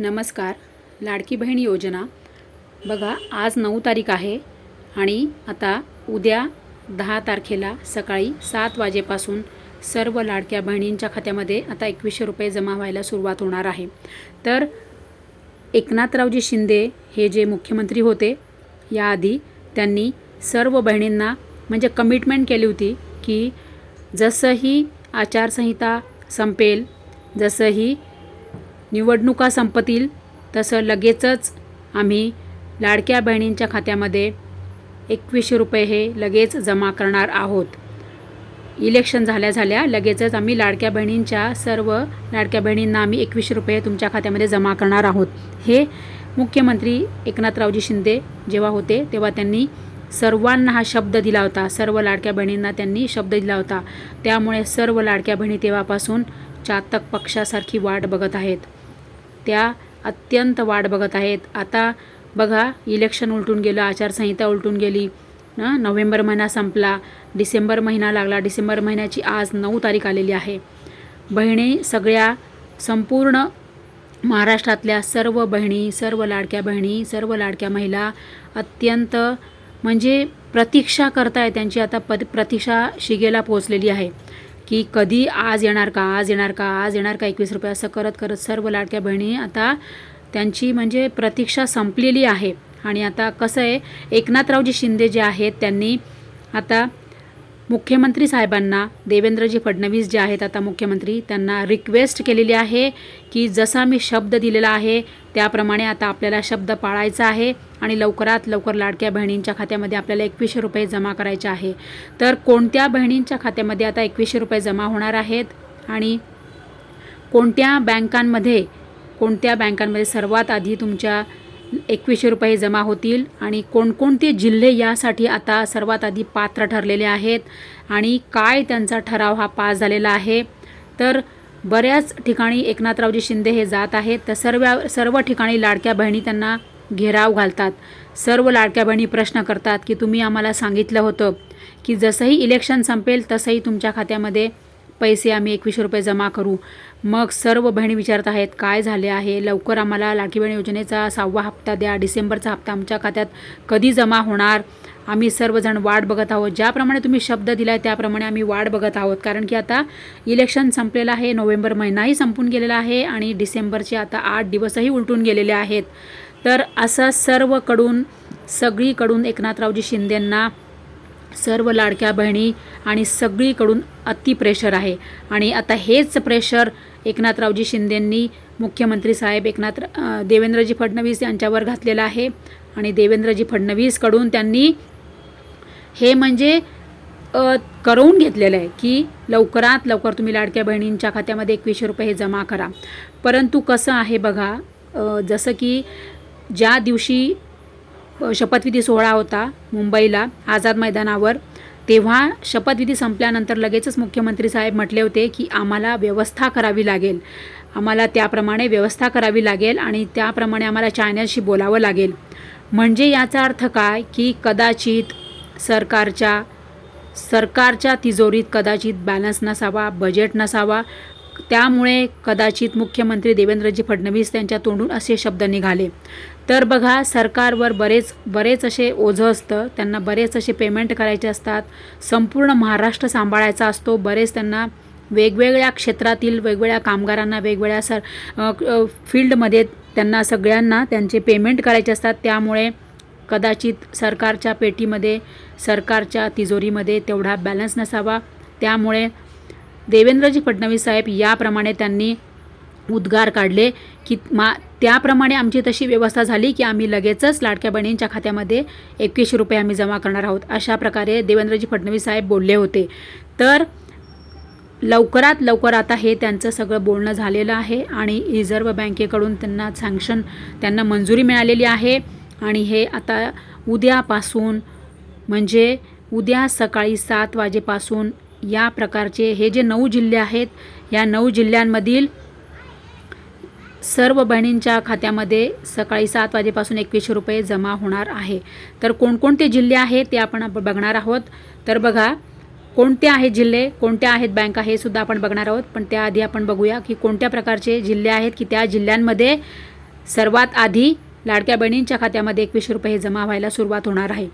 नमस्कार. लाडकी बहीण योजना. बघा आज नऊ तारीख आहे आणि आता उद्या दहा तारखेला सकाळी सात वाजेपासून सर्व लाडक्या बहिणींच्या खात्यामध्ये आता एकवीसशे रुपये जमा व्हायला सुरुवात होणार आहे. तर एकनाथरावजी शिंदे हे जे मुख्यमंत्री होते याआधी त्यांनी सर्व बहिणींना म्हणजे कमिटमेंट केली होती की जसंही आचारसंहिता संपेल जसंही निवडणुका संपतील तसं लगेचच आम्ही लाडक्या बहिणींच्या खात्यामध्ये एकवीसशे रुपये हे लगेच जमा करणार आहोत. इलेक्शन झाल्या झाल्या लगेचच आम्ही लाडक्या बहिणींच्या सर्व लाडक्या बहिणींना आम्ही एकवीसशे रुपये तुमच्या खात्यामध्ये जमा करणार आहोत. हे मुख्यमंत्री एकनाथरावजी शिंदे जेव्हा होते तेव्हा त्यांनी सर्वांना हा शब्द दिला होता. सर्व लाडक्या बहिणींना त्यांनी शब्द दिला होता. त्यामुळे सर्व लाडक्या बहिणी तेव्हापासून चातक पक्षासारखी वाट बघत आहेत. त्या अत्यंत वाट बघत आहेत. आता बघा इलेक्शन उलटून गेलं आचारसंहिता उलटून गेली. नोव्हेंबर महिना संपला डिसेंबर महिना लागला. डिसेंबर महिन्याची आज नऊ तारीख आलेली आहे. बहिणी सगळ्या संपूर्ण महाराष्ट्रातल्या सर्व बहिणी सर्व लाडक्या बहिणी सर्व लाडक्या महिला अत्यंत म्हणजे प्रतीक्षा करताय. त्यांची आता पद प्रतीक्षा शिगेला पोहोचलेली आहे. की कधी आज येणार का आज येणार का आज येणार का एकवीस रुपये असं करत करत सर्व लाडक्या बहिणी आता त्यांची म्हणजे प्रतीक्षा संपलेली आहे. आणि आता कसं आहे एकनाथरावजी शिंदे जे आहेत त्यांनी आता मुख्यमंत्री साहेबांना देवेंद्रजी फडणवीस जे आहेत आता मुख्यमंत्री त्यांना रिक्वेस्ट केलेली आहे की जसा मी शब्द दिलेला आहे त्याप्रमाणे आता आपल्याला शब्द पाळायचा आहे आणि लवकरात लवकर लाडक्या बहिणींच्या खात्यामध्ये आपल्याला एकवीसशे रुपये जमा करायचे आहे. तर कोणत्या बहिणींच्या खात्यामध्ये आता एकवीसशे रुपये जमा होणार आहेत आणि कोणत्या बँकांमध्ये कोणत्या बँकांमध्ये सर्वात आधी तुमच्या एकवीसशे रुपये जमा होतील. आणि कोणकोणते जिल्हे यासाठी आता सर्वात आधी पात्र ठरलेले आहेत आणि काय त्यांचा ठराव हा पास झालेला आहे. तर बऱ्याच ठिकाणी एकनाथरावजी शिंदे हे जात आहेत. तर सर्व सर्व ठिकाणी लाडक्या बहिणी त्यांना घेराव घालतात. सर्व लाडक्या बहिणी प्रश्न करतात की तुम्ही आम्हाला सांगितलं होतं की जसंही इलेक्शन संपेल तसंही तुमच्या खात्यामध्ये पैसे आम्ही एकवीसशे रुपये जमा करू. मग सर्व बहिणी विचारत आहेत काय झाले आहे? लवकर आम्हाला लाठी बहीण योजनेचा सहावा हप्ता द्या. डिसेंबरचा हप्ता आमच्या खात्यात कधी जमा होणार? आम्ही सर्वजण वाट बघत आहोत. ज्याप्रमाणे तुम्ही शब्द दिला आहे त्याप्रमाणे आम्ही वाट बघत आहोत. कारण की आता इलेक्शन संपलेलं आहे नोव्हेंबर महिनाही संपून गेलेला आहे आणि डिसेंबरचे आता आठ दिवसही उलटून गेलेले आहेत. तर असं सर्वकडून सगळीकडून एकनाथरावजी शिंदेंना सर्व लाडक्या बहिणी आणि सगळीकडून अति प्रेशर आहे. आणि आता हेच प्रेशर एकनाथरावजी शिंदेंनी मुख्यमंत्री साहेब एकनाथ देवेंद्रजी फडणवीस यांच्यावर घातलेलं आहे. आणि देवेंद्रजी फडणवीसकडून त्यांनी हे म्हणजे करवून घेतलेलं आहे की लवकरात लवकर तुम्ही लाडक्या बहिणींच्या खात्यामध्ये एकवीसशे रुपये हे जमा करा. परंतु कसं आहे बघा जसं की ज्या दिवशी शपथविधी सोहळा होता मुंबईला आझाद मैदानावर. तेव्हा शपथविधी संपल्यानंतर लगेचच मुख्यमंत्री साहेब म्हटले होते की आम्हाला व्यवस्था करावी लागेल. आम्हाला त्याप्रमाणे व्यवस्था करावी लागेल आणि त्याप्रमाणे आम्हाला चायनाशी बोलावं लागेल. म्हणजे याचा अर्थ काय की कदाचित सरकारच्या सरकारच्या तिजोरीत कदाचित बॅलन्स नसावा बजेट नसावा. त्यामुळे कदाचित मुख्यमंत्री देवेंद्रजी फडणवीस त्यांच्या तोंडून असे शब्द निघाले. तर बघा सरकारवर बरेच बरेच असे ओझं असतं. त्यांना बरेच असे पेमेंट करायचे असतात. संपूर्ण महाराष्ट्र सांभाळायचा असतो. बरेच त्यांना वेगवेगळ्या क्षेत्रातील वेगवेगळ्या कामगारांना वेगवेगळ्या सर फील्डमध्ये त्यांना सगळ्यांना त्यांचे पेमेंट करायचे असतात. त्यामुळे कदाचित सरकारच्या पेटीमध्ये सरकारच्या तिजोरीमध्ये तेवढा बॅलन्स नसावा. त्यामुळे देवेंद्रजी फडणवीस साहेब याप्रमाणे त्यांनी उद्गार काढले की मा त्याप्रमाणे आमची तशी व्यवस्था झाली की आम्ही लगेचच लाडक्या बहिणींच्या खात्यामध्ये एकवीसशे रुपये आम्ही जमा करणार आहोत. अशा प्रकारे देवेंद्रजी फडणवीस साहेब बोलले होते. तर लवकरात लवकर आता हे त्यांचं सगळं बोलणं झालेलं आहे आणि रिझर्व्ह बँकेकडून त्यांना सँक्शन त्यांना मंजुरी मिळालेली आहे. आणि हे आता उद्यापासून म्हणजे उद्या सकाळी सात वाजेपासून या प्रकारचे हे जे नऊ जिल्हे आहेत या नऊ जिल्ह्यांमधील सर्व बहिणींच्या खात्यामध्ये सकाळी सात वाजेपासून एकवीसशे रुपये जमा होणार आहे. तर कोणकोणते जिल्हे आहेत ते आपण बघणार आहोत. तर बघा कोणते आहेत जिल्हे कोणत्या आहेत बँका हे सुद्धा आपण बघणार आहोत. पण त्याआधी आपण बघूया की कोणत्या प्रकारचे जिल्हे आहेत की त्या जिल्ह्यांमध्ये सर्वात आधी लाडक्या बहिणींच्या खात्यामध्ये एकवीसशे रुपये जमा व्हायला सुरुवात होणार आहे.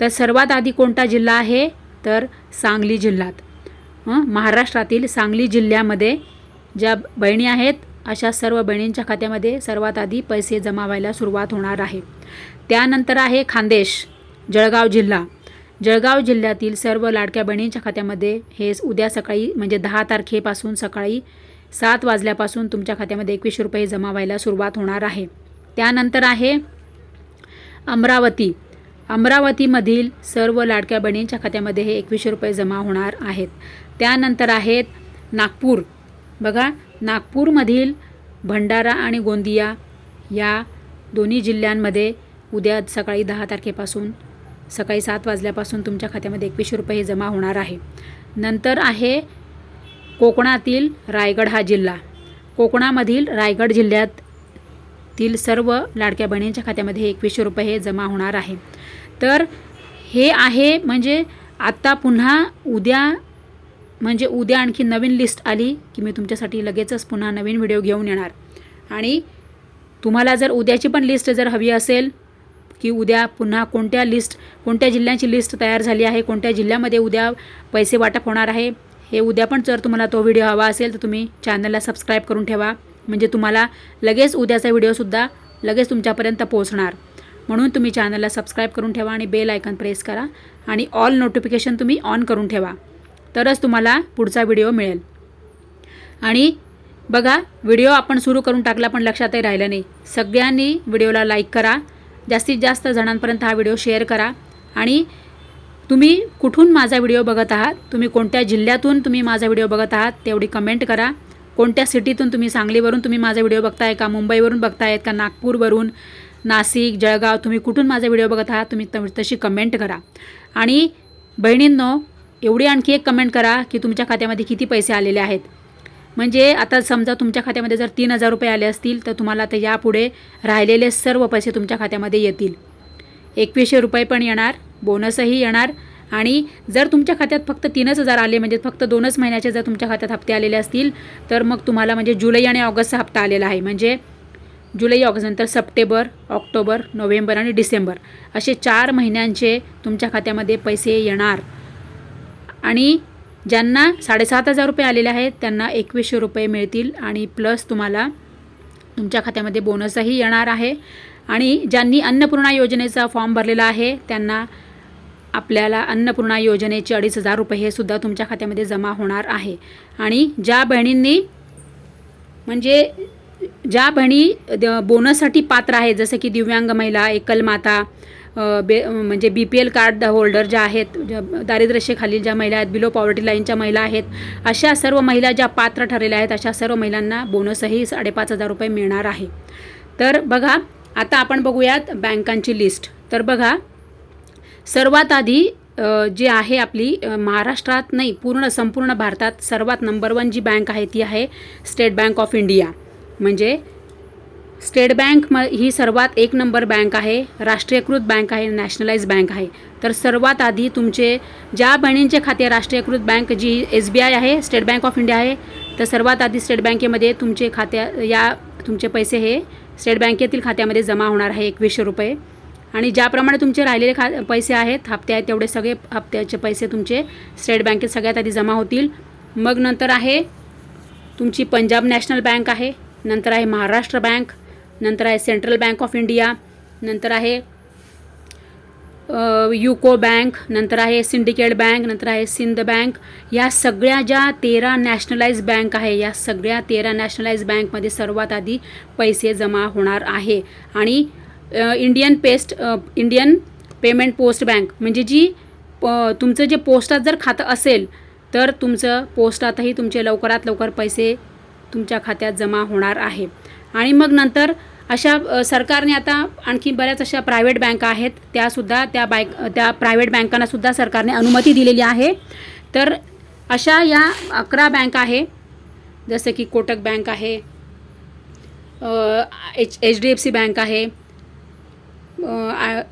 तर सर्वात आधी कोणता जिल्हा आहे? तर सांगली जिल्ह्यात. हं, महाराष्ट्रातील सांगली जिल्ह्यामध्ये ज्या बहिणी आहेत अशा सर्व बहिणींच्या खात्यामध्ये सर्वात आधी पैसे जमा व्हायला सुरुवात होणार आहे. त्यानंतर आहे खानदेश जळगाव जिल्हा. जळगाव जिल्ह्यातील सर्व लाडक्या बहिणींच्या खात्यामध्ये हे उद्या सकाळी म्हणजे दहा तारखेपासून सकाळी सात वाजल्यापासून तुमच्या खात्यामध्ये एकवीसशे रुपये जमा व्हायला सुरुवात होणार आहे. त्यानंतर आहे अमरावती. अमरावतीमधील सर्व लाडक्या बहिणींच्या खात्यामध्ये हे एकवीसशे रुपये जमा होणार आहेत. त्यानंतर आहेत नागपूर. बघा नागपूरमधील भंडारा आणि गोंदिया या दोन्ही जिल्ह्यांमध्ये उद्या सकाळी दहा तारखेपासून सकाळी सात वाजल्यापासून तुमच्या खात्यामध्ये एकवीसशे रुपये हे जमा होणार आहे. नंतर आहे कोकणातील रायगड हा जिल्हा. कोकणामधील रायगड जिल्ह्यातील सर्व लाडक्या बहिणींच्या खात्यामध्ये एकवीसशे रुपये हे जमा होणार आहे. तर हे आहे म्हणजे आत्ता पुन्हा उद्या म्हणजे उद्या आणखी नवीन लिस्ट आली की मी तुमच्यासाठी लगेचच पुन्हा नवीन व्हिडिओ घेऊन येणार. आणि तुम्हाला जर उद्याची पण लिस्ट जर हवी असेल की उद्या पुन्हा कोणत्या लिस्ट कोणत्या जिल्ह्यांची लिस्ट तयार झाली आहे कोणत्या जिल्ह्यामध्ये उद्या पैसे वाटप होणार आहे हे उद्या पण जर तुम्हाला तो व्हिडिओ हवा असेल तर तुम्ही चॅनलला सबस्क्राईब करून ठेवा. म्हणजे तुम्हाला लगेच उद्याचा व्हिडिओसुद्धा लगेच तुमच्यापर्यंत पोहोचणार. म्हणून तुम्ही चॅनलला सबस्क्राईब करून ठेवा आणि बेल आयकॉन प्रेस करा आणि ऑल नोटिफिकेशन तुम्ही ऑन करून ठेवा. तरच तुम्हाला पुढचा व्हिडिओ मिळेल. आणि बघा व्हिडिओ आपण सुरू करून टाकला पण लक्षातही राहिलं नाही. सगळ्यांनी व्हिडिओला लाईक करा. जास्तीत जास्त जणांपर्यंत हा व्हिडिओ शेअर करा. आणि तुम्ही कुठून माझा व्हिडिओ बघत आहात तुम्ही कोणत्या जिल्ह्यातून तुम्ही माझा व्हिडिओ बघत आहात तेवढी कमेंट करा. कोणत्या सिटीतून तुम्ही सांगलीवरून तुम्ही माझा व्हिडिओ बघताय का मुंबईवरून बघतायत का नागपूरवरून नाशिक जळगाव तुम्ही कुठून माझा व्हिडिओ बघत आहात तुम्ही तशी कमेंट करा. आणि बहिणींनो एवढी आणखी एक कमेंट करा की तुमच्या खात्यामध्ये किती पैसे आलेले आहेत. म्हणजे आता समजा तुमच्या खात्यामध्ये जर तीन हजार रुपये आले असतील तर तुम्हाला आता यापुढे राहिलेले सर्व पैसे तुमच्या खात्यामध्ये येतील. एकवीसशे रुपये पण येणार बोनसही येणार आणि जर तुमच्या खात्यात फक्त तीनच हजार आले म्हणजे फक्त दोनच महिन्याचे जर तुमच्या खात्यात हप्ते आलेले असतील तर मग तुम्हाला म्हणजे जुलै आणि ऑगस्टचा हप्ता आलेला आहे. म्हणजे जुलै ऑगस्ट नंतर सप्टेंबर ऑक्टोबर नोव्हेंबर आणि डिसेंबर असे चार महिन्यांचे तुमच्या खात्यामध्ये पैसे येणार. आणि ज्यांना साडेसात हजार रुपये आलेले आहेत त्यांना एकवीसशे रुपये मिळतील आणि प्लस तुम्हाला तुमच्या खात्यामध्ये बोनसही येणार आहे. आणि ज्यांनी अन्नपूर्णा योजनेचा फॉर्म भरलेला आहे त्यांना आपल्याला अन्नपूर्णा योजनेचे अडीच हजार रुपये हे सुद्धा तुमच्या खात्यामध्ये जमा होणार आहे. आणि ज्या बहिणींनी म्हणजे ज्या बहिणी द- बोनससाठी पात्र आहेत जसं की दिव्यांग महिला एकल माता बे म्हणजे B P L card holder ज्या आहेत ज्या दारिद्र्यरेषेखालील ज्या महिला आहेत बिलो पॉवर्टी लाईनच्या महिला आहेत अशा सर्व महिला ज्या पात्र ठरलेल्या आहेत अशा सर्व महिलांना बोनसही साडेपाच हजार रुपये मिळणार आहे. तर बघा आता आपण बघूयात बँकांची लिस्ट तर बघा सर्वात आधी जी आहे आपली महाराष्ट्रात नाही पूर्ण संपूर्ण भारतात सर्वात नंबर वन जी बँक आहे ती आहे स्टेट बँक ऑफ इंडिया म्हणजे स्टेट बँक म ही सर्वात एक नंबर बँक आहे राष्ट्रीयकृत बँक आहे नॅशनलाइज बँक आहे. तर सर्वात आधी तुमचे ज्या बहिणींचे खाते राष्ट्रीयकृत bank G S B I आहे स्टेट बँक ऑफ इंडिया आहे तर सर्वात आधी स्टेट बँकेमध्ये तुमचे खात्या या तुमचे पैसे हे स्टेट बँकेतील खात्यामध्ये जमा होणार आहे एकवीसशे रुपये. आणि ज्याप्रमाणे तुमचे राहिलेले खा पैसे आहेत हप्ते आहेत तेवढे सगळे हप्त्याचे पैसे तुमचे स्टेट बँकेत सगळ्यात आधी जमा होतील. मग नंतर आहे तुमची पंजाब नॅशनल बँक आहे नंतर आहे महाराष्ट्र बँक नंतर आहे सेंट्रल बँक ऑफ इंडिया नंतर आहे युको बँक नंतर आहे सिंडिकेट बँक नंतर आहे सिंध बँक. या सगळ्या ज्या तेरा नॅशनलाइज बँक आहे या सगळ्या तेरा नॅशनलाइज बँकमध्ये सर्वात आधी पैसे जमा होणार आहे. आणि Indian paste Indian payment post bank म्हणजे जी प तुमचं जे पोस्टात जर खातं असेल तर तुमचं पोस्टातही तुमचे लवकरात लवकर पैसे तुमच्या खात्यात जमा होणार आहे. आणि मग नंतर अशा सरकारने आता आणखी बऱ्याच अशा प्रायव्हेट बँका आहेत त्यासुद्धा त्या बँक त्या प्रायव्हेट बँकांनासुद्धा सरकारने अनुमती दिलेली आहे. तर अशा या अकरा बँक आहे जसं की कोटक बँक आहे H H D F C bank आहे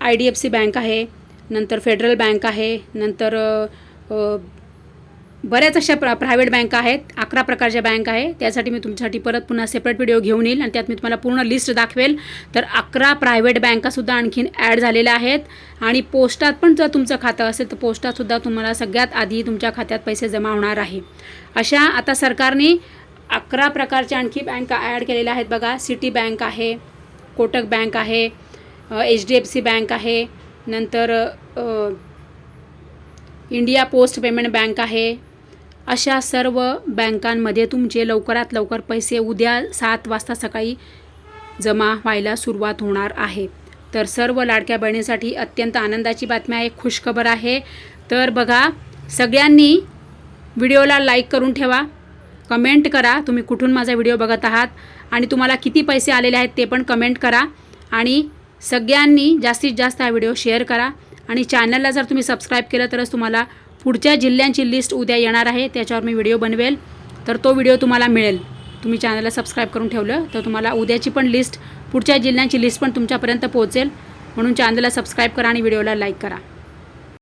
I D F C bank आहे नंतर फेडरल बँक आहे नंतर बऱ्याच अशा प्रा प्रायव्हेट बँका आहेत. अकरा प्रकारच्या बँक आहे. त्यासाठी मी तुमच्यासाठी परत पुन्हा सेपरेट व्हिडिओ घेऊन येईल आणि त्यात मी तुम्हाला पूर्ण लिस्ट दाखवेल. तर अकरा प्रायव्हेट बँकासुद्धा आणखीन ॲड झालेल्या आहेत. आणि पोस्टात पण जर तुमचं खातं असेल तर पोस्टातसुद्धा तुम्हाला सगळ्यात आधी तुमच्या खात्यात पैसे जमा होणार आहे. अशा आता सरकारने अकरा प्रकारच्या आणखी बँका ॲड केलेल्या आहेत बघा. सिटी बँक आहे कोटक बँक आहे H D F C bank आहे नंतर इंडिया पोस्ट पेमेंट बँक आहे अशा सर्व बँकांमध्ये तुमचे लवकरात लवकर पैसे उद्या सात वाजता सकाळी जमा व्हायला सुरुवात होणार आहे. तर सर्व लाडक्या बहिणीसाठी अत्यंत आनंदाची बातमी आहे. खुशखबर आहे. तर बघा सगळ्यांनी व्हिडिओला लाईक करून ठेवा. कमेंट करा. तुम्ही कुठून माझा व्हिडिओ बघत आहात आणि तुम्हाला किती पैसे आलेले आहेत ते पण कमेंट करा. आणि सगळ्यांनी जास्तीत जास्त हा व्हिडिओ शेअर करा. आणि चॅनलला जर तुम्ही सबस्क्राईब केलं तरच तुम्हाला पुढच्या जिल्ह्यांची लिस्ट उद्या येणार आहे त्याच्यावर मी व्हिडिओ बनवेल. तर तो व्हिडिओ तुम्हाला मिळेल. तुम्ही चॅनलला सबस्क्राईब करून ठेवलं तर तुम्हाला उद्याची पण लिस्ट पुढच्या जिल्ह्यांची लिस्ट पण तुमच्यापर्यंत पोहोचेल. म्हणून चॅनलला सबस्क्राईब करा आणि व्हिडिओला लाईक करा.